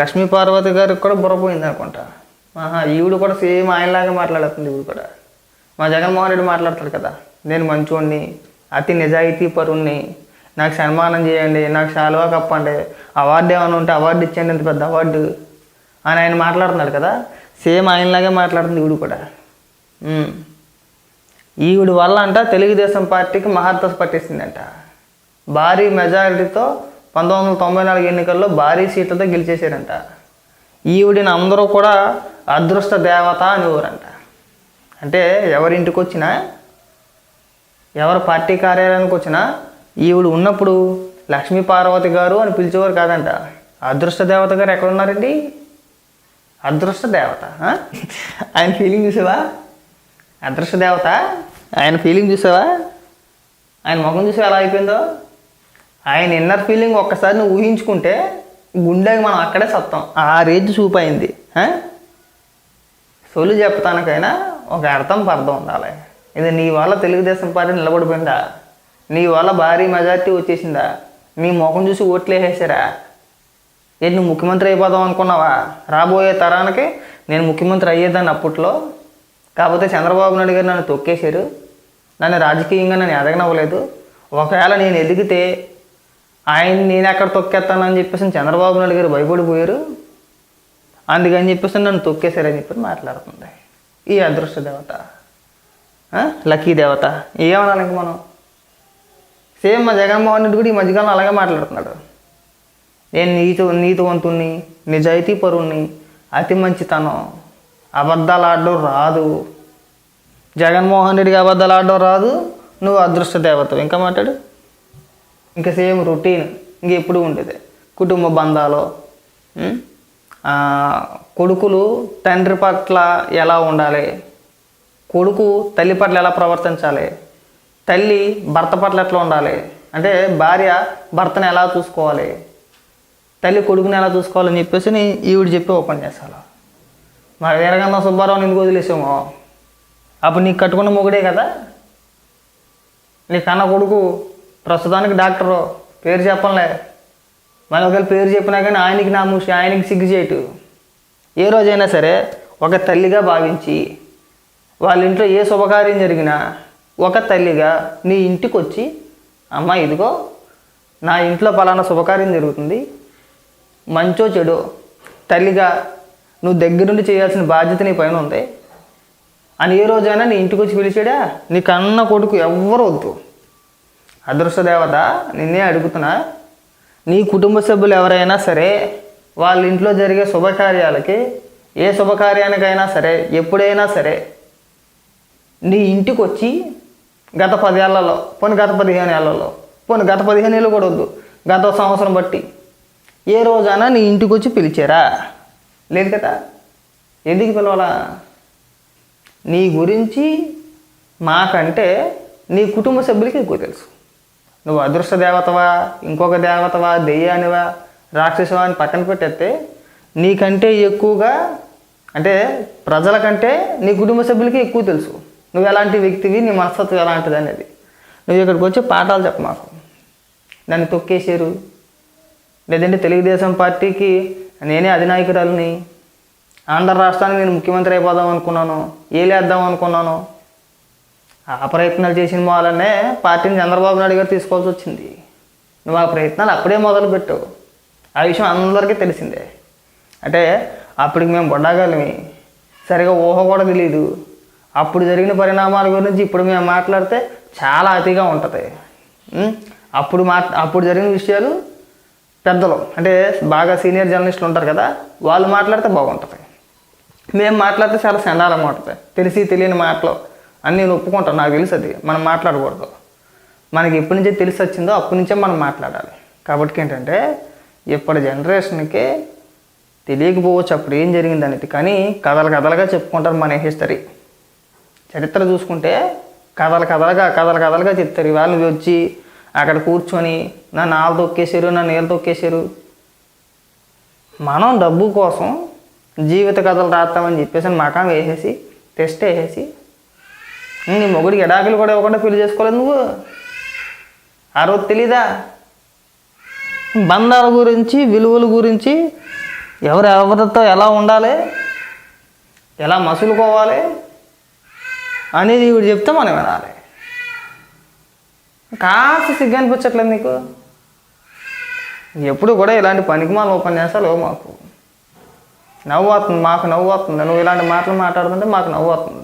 లక్ష్మీ పార్వతి గారికి కూడా బుర్రపోయింది అనుకుంటా. ఆహా ఈవిడ కూడా సేమ్ ఆయనలాగా మాట్లాడుతుంది ఈవిడ కూడా. మా జగన్మోహన్ రెడ్డి మాట్లాడతాడు కదా నేను మంచోడిని అతి నిజాయితీ పరుణ్ణి నాకు సన్మానం చేయండి నాకు శాలువా కప్పండి అవార్డు ఏమైనా ఉంటే అవార్డు ఇచ్చేయండి ఇంత పెద్ద అవార్డు అని ఆయన మాట్లాడుతున్నాడు కదా సేమ్ ఆయనలాగే మాట్లాడుతుంది ఈవిడ కూడా. ఈవిడ వల్ల అంట తెలుగుదేశం పార్టీకి మహత్తు పట్టేసిందంట. భారీ మెజారిటీతో పంతొమ్మిది వందల తొంభై నాలుగు ఎన్నికల్లో భారీ సీట్లతో గెలిచేశారంట ఈవిడిని అందరూ కూడా అదృష్ట దేవత అనేవారంట అంటే ఎవరింటికి వచ్చినా ఎవరు పార్టీ కార్యాలయానికి వచ్చినా ఈవిడ ఉన్నప్పుడు లక్ష్మీ పార్వతి గారు అని పిలిచేవారు కాదంట. అదృష్ట దేవత గారు ఎక్కడ ఉన్నారండి అదృష్ట దేవత ఆయన ఫీలింగ్ చూసావా? అదృష్ట దేవత ఆయన ఫీలింగ్ చూసావా? ఆయన ముఖం చూసి ఎలా అయిపోయిందో? ఆయన ఇన్నర్ ఫీలింగ్ ఒక్కసారి నువ్వు ఊహించుకుంటే గుండెకి మనం అక్కడే సత్తాం. ఆ రేంజ్ చూపు అయింది సొలు చెప్తానికైనా ఒక అర్థం పర్థం ఉండాలి. ఇది నీ వల్ల తెలుగుదేశం పార్టీ నిలబడిపోయిందా? నీ వల్ల భారీ మెజార్టీ వచ్చేసిందా? నీ ముఖం చూసి ఓట్లు ఏంటి నువ్వు ముఖ్యమంత్రి అయిపోదాం అనుకున్నావా? రాబోయే తరానికి నేను ముఖ్యమంత్రి అయ్యేదాన్ని అప్పట్లో. కాకపోతే చంద్రబాబు నాయుడు గారు నన్ను తొక్కేశారు. నన్ను రాజకీయంగా నన్ను ఎదగనవ్వలేదు. ఒకవేళ నేను ఎదిగితే ఆయన నేను ఎక్కడ తొక్కేస్తానని చెప్పేసి చంద్రబాబు నాయుడు గారు భయపడిపోయారు. అందుకని చెప్పేసి నన్ను తొక్కేశారని చెప్పి మాట్లాడుతుంది. ఈ అదృష్ట దేవత. లక్కీ దేవత. ఏమనాలి ఇంక మనం? సేమ్ మా జగన్మోహన్ రెడ్డి కూడా ఈ మధ్యకాలం అలాగే మాట్లాడుతున్నాడు. నేను నీతి నీతివంతుణ్ణి నిజాయితీ పరుణ్ణి అతి మంచితనం. అబద్ధాలు ఆడడం రాదు. జగన్మోహన్ రెడ్డికి అబద్ధాలు ఆడడం రాదు. నువ్వు అదృష్ట దేవత ఇంకా మాట్లాడు. ఇంకా సేమ్ రొటీన్ ఇంక ఎప్పుడు ఉండేది. కుటుంబ బంధాలు కొడుకులు తండ్రి పట్ల ఎలా ఉండాలి? కొడుకు తల్లి పట్ల ఎలా ప్రవర్తించాలి? తల్లి భర్త పట్ల ఎట్లా ఉండాలి? అంటే భార్య భర్తను ఎలా చూసుకోవాలి? తల్లి కొడుకుని ఎలా చూసుకోవాలని చెప్పేసి నీ ఈవిడ చెప్పి ఓపెన్ చేస్తాను మరి వీరగంధం సుబ్బారావు ఎందుకు వదిలేసామో? అప్పుడు నీకు కట్టుకున్న మొగుడే కదా? నీ కన్న కొడుకు ప్రస్తుతానికి డాక్టరు పేరు చెప్పంలే. మళ్ళీ ఒకవేళ పేరు చెప్పినా కానీ ఆయనకి నా మూసి ఆయనకి సిగ్గు చేయటు. ఏ రోజైనా సరే ఒక తల్లిగా భావించి వాళ్ళ ఇంట్లో ఏ శుభకార్యం జరిగినా ఒక తల్లిగా నీ ఇంటికి వచ్చి అమ్మ ఇదిగో నా ఇంట్లో పలానా శుభకార్యం జరుగుతుంది. మంచో చెడో తల్లిగా నువ్వు దగ్గరుండి చేయాల్సిన బాధ్యత నీ పైన ఉంది. అని ఏ రోజైనా నీ ఇంటికి వచ్చి పిలిచాడా? నీ కన్న కొడుకు ఎవ్వరు వద్దు. అదృష్ట దేవత నిన్నే అడుగుతున్నా నీ కుటుంబ సభ్యులు ఎవరైనా సరే వాళ్ళ ఇంట్లో జరిగే శుభకార్యాలకి ఏ శుభకార్యానికైనా సరే ఎప్పుడైనా సరే నీ ఇంటికి వచ్చి గత పదేళ్ళలో పోనీ గత పదిహేను ఏళ్ళలో పోనీ గత పదిహేను ఏళ్ళు కూడా వద్దు గత సంవత్సరం బట్టి ఏ రోజైనా నీ ఇంటికి వచ్చి పిలిచారా? లేదు కదా? ఎందుకు పిలవాలా? నీ గురించి మాకంటే నీ కుటుంబ సభ్యులకి ఎక్కువ తెలుసు. నువ్వు అదృష్ట దేవతవా ఇంకొక దేవతవా దెయ్యానివా రాక్షసవా అని పక్కన పెట్టేస్తే నీకంటే ఎక్కువగా అంటే ప్రజల కంటే నీ కుటుంబ సభ్యులకి ఎక్కువ తెలుసు. నువ్వు ఎలాంటి వ్యక్తివి నీ మనస్తత్వం ఎలాంటిది అనేది. నువ్వు ఇక్కడికి వచ్చి పాఠాలు చెప్ప మాకు. నన్ను తొక్కేశారు. లేదంటే తెలుగుదేశం పార్టీకి నేనే అధినాయకురాలని. ఆంధ్ర రాష్ట్రానికి నేను ముఖ్యమంత్రి అయిపోదాం అనుకున్నాను. ఏలేద్దాం అనుకున్నాను. ఆ ప్రయత్నాలు చేసిన వాళ్ళనే పార్టీని చంద్రబాబు నాయుడు గారు తీసుకోవాల్సి వచ్చింది. నువ్వు ఆ ప్రయత్నాలు అప్పుడే మొదలుపెట్టావు ఆ విషయం అందరికీ తెలిసిందే. అంటే అప్పటికి మేము బొడ్డాగాలిమి సరిగా ఊహ కూడా తెలియదు అప్పుడు జరిగిన పరిణామాల గురించి ఇప్పుడు మేము మాట్లాడితే చాలా అతిగా ఉంటుంది. అప్పుడు మా అప్పుడు జరిగిన విషయాలు పెద్దలు. అంటే బాగా సీనియర్ జర్నలిస్టులు ఉంటారు కదా వాళ్ళు మాట్లాడితే బాగుంటుంది. మేము మాట్లాడితే చాలా చండాలంగా ఉంటుంది. తెలిసి తెలియని మాటలు. అని నేను ఒప్పుకుంటాను. నాకు తెలుసు అది మనం మాట్లాడకూడదు. మనకి ఎప్పటి నుంచే తెలిసి వచ్చిందో అప్పటి నుంచే మనం మాట్లాడాలి. కాబట్టి ఏంటంటే ఇప్పటి జనరేషన్కి తెలియకపోవచ్చు అప్పుడు ఏం జరిగింది అనేది. కానీ కథలు కథలుగా చెప్పుకుంటారు మన హిస్టరీ. చరిత్ర చూసుకుంటే కథలు కథలుగా కథలు కథలుగా చెప్తారు. ఇవాళ నువ్వు వచ్చి అక్కడ కూర్చొని నా నాలు తొక్కేశారు నా ఏళ్ళు తొక్కేశారు. మనం డబ్బు కోసం జీవిత కథలు రాస్తామని చెప్పేసి మకాం వేసేసి టెస్ట్ వేసేసి నీ మొగుడికి ఎడాకులు కూడా ఇవ్వకుండా పెళ్ళి చేసుకోలేదు నువ్వు? ఆ రోజు తెలీదా? బంధాల గురించి విలువల గురించి ఎవరు ఎవరితో ఎలా ఉండాలి? ఎలా మసులుకోవాలి? అనేది ఇవి చెప్తే మనం వినాలి. కాస్త సిగ్గు అనిపించట్లేదు నీకు? ఎప్పుడు కూడా ఇలాంటి పనికిమాల ఉపన్యాసాలు మాకు. నవ్వు వస్తుంది మాకు నవ్వు వస్తుంది. నువ్వు ఇలాంటి మాటలు మాట్లాడుతుంటే మాకు నవ్వు వస్తుంది.